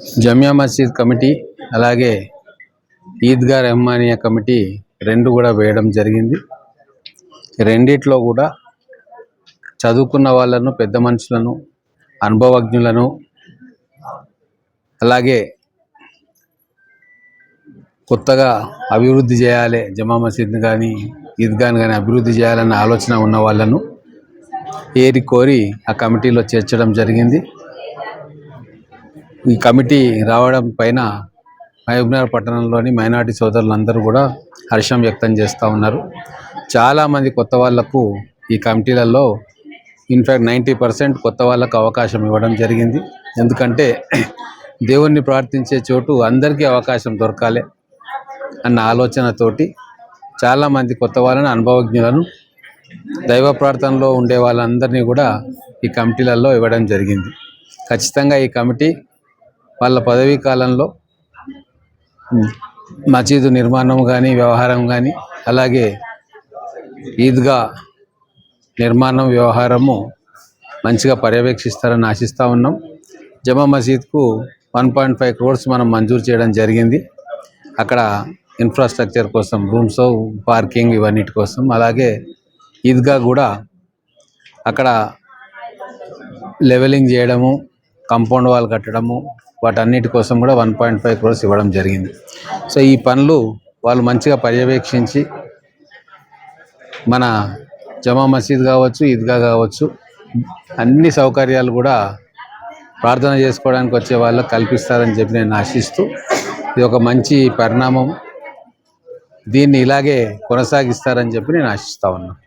జమియా మసీద్ కమిటీ అలాగే ఈద్గా రెహమానియా కమిటీ రెండు కూడా వేయడం జరిగింది. రెండిట్లో కూడా చదువుకున్న వాళ్ళను పెద్ద మనుషులను అనుభవజ్ఞులను అలాగే కొత్తగా అభివృద్ధి చేయాలి జమా మసీద్ని కానీ ఈద్గాని కానీ అభివృద్ధి చేయాలన్న ఆలోచన ఉన్న వాళ్ళను ఏరి కోరి ఆ కమిటీలో చేర్చడం జరిగింది. ఈ కమిటీ రావడం పైన మహబూబ్నగర్ పట్టణంలోని మైనార్టీ సోదరులందరూ కూడా హర్షం వ్యక్తం చేస్తూ ఉన్నారు. చాలామంది కొత్త వాళ్ళకు ఈ కమిటీలలో ఇన్ఫ్యాక్ట్ నైంటీ పర్సెంట్ కొత్త వాళ్ళకు అవకాశం ఇవ్వడం జరిగింది. ఎందుకంటే దేవుణ్ణి ప్రార్థించే చోటు అందరికీ అవకాశం దొరకాలి అన్న ఆలోచనతోటి చాలామంది కొత్త వాళ్ళని అనుభవజ్ఞులను దైవ ప్రార్థనలో ఉండే వాళ్ళందరినీ కూడా ఈ కమిటీలలో ఇవ్వడం జరిగింది. ఖచ్చితంగా ఈ కమిటీ వాళ్ళ పదవీ కాలంలో మసీదు నిర్మాణం కానీ వ్యవహారం కానీ అలాగే ఈద్గా నిర్మాణం వ్యవహారము మంచిగా పర్యవేక్షిస్తారని ఆశిస్తూ ఉన్నాం. జమా మసీద్కు వన్ పాయింట్ ఫైవ్ క్రోర్స్ మనం మంజూరు చేయడం జరిగింది. అక్కడ ఇన్ఫ్రాస్ట్రక్చర్ కోసం రూమ్స్ పార్కింగ్ ఇవన్నిటి కోసం అలాగే ఈద్గా కూడా అక్కడ లెవెలింగ్ చేయడము కంపౌండ్ వాల్ కట్టడము వాటన్నిటి కోసం కూడా వన్ పాయింట్ ఫైవ్ క్రోర్స్ ఇవ్వడం జరిగింది. సో ఈ పనులు వాళ్ళు మంచిగా పర్యవేక్షించి మన జమా మసీద్ కావచ్చు ఈద్గా కావచ్చు అన్ని సౌకర్యాలు కూడా ప్రార్థన చేసుకోవడానికి వచ్చే వాళ్ళకి కల్పిస్తారని చెప్పి నేను ఆశిస్తూ ఇది ఒక మంచి పరిణామం. దీన్ని ఇలాగే కొనసాగిస్తారని చెప్పి నేను ఆశిస్తా ఉన్నాను